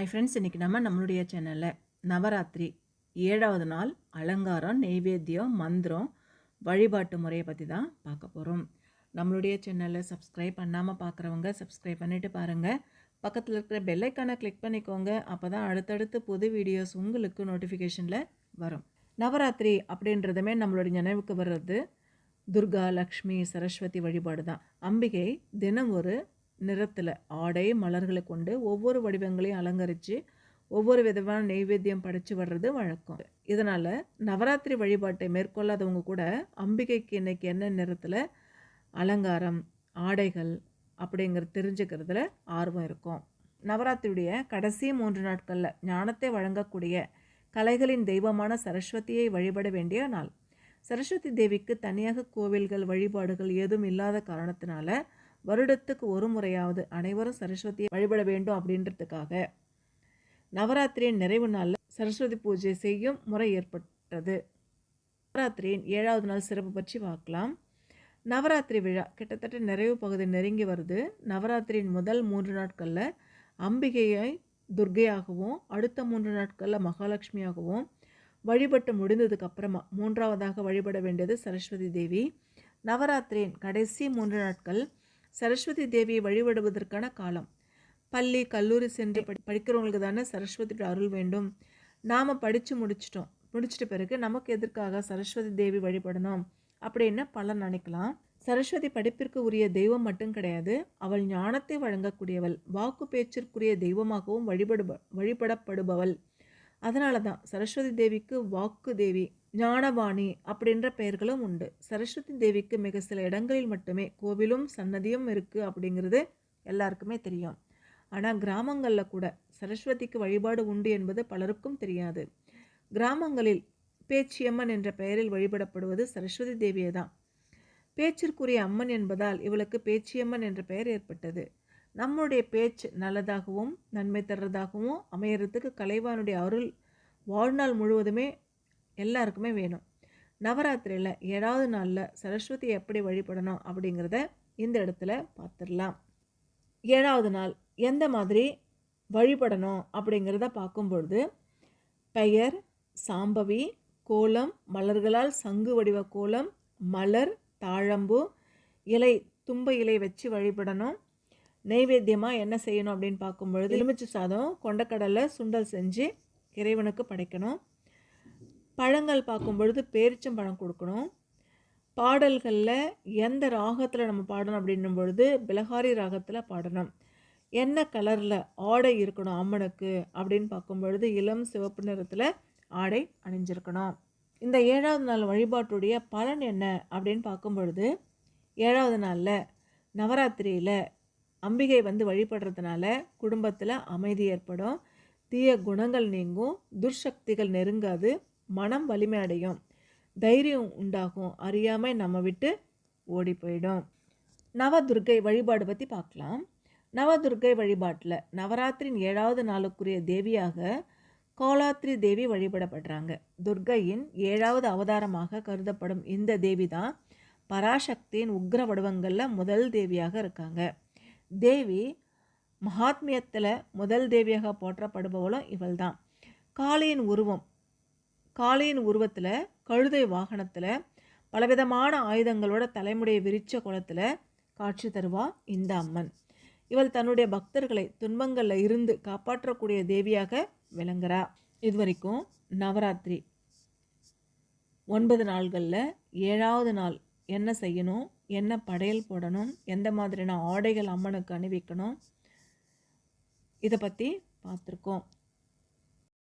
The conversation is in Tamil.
ஐ ஃப்ரெண்ட்ஸ் இன்றைக்கி நம்ம நம்மளுடைய சேனலில் நவராத்திரி ஏழாவது நாள் அலங்காரம் நெய்வேத்தியம் மந்திரம் வழிபாட்டு முறையை பற்றி தான் பார்க்க போகிறோம் நம்மளுடைய சேனலில் சப்ஸ்கிரைப் பண்ணாமல் பார்க்குறவங்க சப்ஸ்கிரைப் பண்ணிவிட்டு பாருங்கள் பக்கத்தில் இருக்கிற பெல்லைக்கானை கிளிக் பண்ணிக்கோங்க. அப்போ தான் அடுத்தடுத்து புது வீடியோஸ் உங்களுக்கு நோட்டிஃபிகேஷனில் வரும். நவராத்திரி அப்படின்றதுமே நம்மளுடைய நினைவுக்கு வர்றது துர்கா லக்ஷ்மி சரஸ்வதி வழிபாடு தான். அம்பிகை தினம் ஒரு நிறத்தில் ஆடை மலர்களை கொண்டு ஒவ்வொரு வடிவங்களையும் அலங்கரித்து ஒவ்வொரு விதமான நெய்வேத்தியம் படைத்து வர்றது வழக்கம். இதனால் நவராத்திரி வழிபாட்டை மேற்கொள்ளாதவங்க கூட அம்பிகைக்கு இன்னைக்கு என்ன நிறத்தில் அலங்காரம் ஆடைகள் அப்படிங்கிறது தெரிஞ்சுக்கிறதுல ஆர்வம் இருக்கும். நவராத்திரியுடைய கடைசி மூன்று நாட்களில் ஞானத்தை வழங்கக்கூடிய கலைகளின் தெய்வமான சரஸ்வதியை வழிபட வேண்டிய நாள். சரஸ்வதி தேவிக்கு தனியாக கோவில்கள் வழிபாடுகள் ஏதும் இல்லாத காரணத்தினால வருடத்துக்கு ஒரு முறையாவது அனைவரும் சரஸ்வதியை வழிபட வேண்டும் அப்படின்றதுக்காக நவராத்திரியின் நிறைவு நாளில் சரஸ்வதி பூஜை செய்யும் முறை ஏற்பட்டது. நவராத்திரியின் ஏழாவது நாள் சிறப்பு பற்றி பார்க்கலாம். நவராத்திரி விழா கிட்டத்தட்ட நிறைவு பகுதி நெருங்கி வருது. நவராத்திரியின் முதல் மூன்று நாட்களில் அம்பிகையை துர்கையாகவும் அடுத்த மூன்று நாட்களில் மகாலட்சுமியாகவும் வழிபட்டு முடிந்ததுக்கு அப்புறமா மூன்றாவதாக வழிபட வேண்டியது சரஸ்வதி தேவி. நவராத்திரியின் கடைசி மூன்று நாட்கள் சரஸ்வதி தேவியை வழிபடுவதற்கான காலம். பள்ளி கல்லூரி சென்று படி படிக்கிறவங்களுக்கு தானே சரஸ்வதியோட அருள் வேண்டும். நாம் படித்து முடிச்சிட்டோம். முடிச்சிட்ட பிறகு நமக்கு எதற்காக சரஸ்வதி தேவி வழிபடணும்? அப்படின்னு பலர் நினைக்கலாம். சரஸ்வதி படிப்பிற்கு உரிய தெய்வம் மட்டும் கிடையாது. அவள் ஞானத்தை வழங்கக்கூடியவள். வாக்கு பேச்சிற்குரிய தெய்வமாகவும் வழிபடுப வழிபடப்படுபவள். அதனால தான் சரஸ்வதி தேவிக்கு வாக்கு தேவி ஞானவாணி அப்படின்ற பெயர்களும் உண்டு. சரஸ்வதி தேவிக்கு மிக சில இடங்களில் மட்டுமே கோவிலும் சன்னதியும் இருக்குது அப்படிங்கிறது எல்லாருக்குமே தெரியும். ஆனால் கிராமங்களில் கூட சரஸ்வதிக்கு வழிபாடு உண்டு என்பது பலருக்கும் தெரியாது. கிராமங்களில் பேச்சியம்மன் என்ற பெயரில் வழிபடப்படுவது சரஸ்வதி தேவியே தான். பேச்சிற்குரிய அம்மன் என்பதால் இவளுக்கு பேச்சியம்மன் என்ற பெயர் ஏற்பட்டது. நம்முடைய பேச்சு நல்லதாகவும் நன்மை தர்றதாகவும் அமையறதுக்கு கலைவானுடைய அருள் வாழ்நாள் முழுவதுமே எல்லாருக்குமே வேணும். நவராத்திரியில் ஏழாவது நாளில் சரஸ்வதி எப்படி வழிபடணும் அப்படிங்கிறத இந்த இடத்துல பார்த்துடலாம் ஏழாவது நாள் எந்த மாதிரி வழிபடணும் அப்படிங்கிறத பார்க்கும்பொழுது பெயர் சாம்பவி கோலம் மலர்களால் சங்கு வடிவ கோலம் மலர் தாழம்பு இலை தும்ப இலை வச்சு வழிபடணும். நெய்வேத்தியமாக என்ன செய்யணும் அப்படின்னு பார்க்கும்பொழுது எலுமிச்சை சாதம் கொண்டக்கடலை சுண்டல் செஞ்சு இறைவனுக்கு படைக்கணும். பழங்கள் பார்க்கும் பொழுது பேரிச்சம்பழம் கொடுக்கணும். பாடல்களில் எந்த ராகத்தில் நம்ம பாடணும் அப்படின்னும் பொழுது பிலகாரி ராகத்தில் பாடணும். என்ன கலரில் ஆடை இருக்கணும் அம்மனுக்கு அப்படின்னு பார்க்கும் பொழுது இளம் சிவப்பு நிறத்தில் ஆடை அணிஞ்சிருக்கணும். இந்த ஏழாவது நாள் வழிபாட்டுடைய பலன் என்ன அப்படின்னு பார்க்கும் பொழுது ஏழாவது நாளில் நவராத்திரியில் அம்பிகை வந்து வழிபடுறதுனால குடும்பத்தில் அமைதி ஏற்படும். தீய குணங்கள் நீங்கும். துர்சக்திகள் நெருங்காது. மனம் வலிமை அடையும் தைரியம் உண்டாகும். அறியாமை நம்ம விட்டு ஓடி போயிடும் நவதுர்கை வழிபாடு பற்றி பார்க்கலாம். நவதுர்கை வழிபாட்டில் நவராத்திரின் ஏழாவது நாளுக்குரிய தேவியாக கோலாத்ரி தேவி வழிபடப்படுறாங்க. துர்கையின் ஏழாவது அவதாரமாக கருதப்படும் இந்த தேவி தான் பராசக்தியின் உக்ர வடிவங்களில் முதல் தேவியாக இருக்காங்க. தேவி மகாத்மியத்தில் முதல் தேவியாக போற்றப்படுபவளும் இவள் தான் காளியின் உருவம் காளியின் உருவத்தில் கழுதை வாகனத்தில் பலவிதமான ஆயுதங்களோட தலைமுடைய விரிச்ச குளத்தில் காட்சி தருவா இந்த அம்மன். இவள் தன்னுடைய பக்தர்களை துன்பங்களில் இருந்து காப்பாற்றக்கூடிய தேவியாக விளங்குறா. இது வரைக்கும் நவராத்திரி. ஒன்பது நாள்களில் ஏழாவது நாள் என்ன செய்யணும் என்ன படையல் போடணும் எந்த மாதிரியான ஆடைகள் அம்மனுக்கு அணிவிக்கணும் இதை பற்றி பார்த்துருக்கோம்.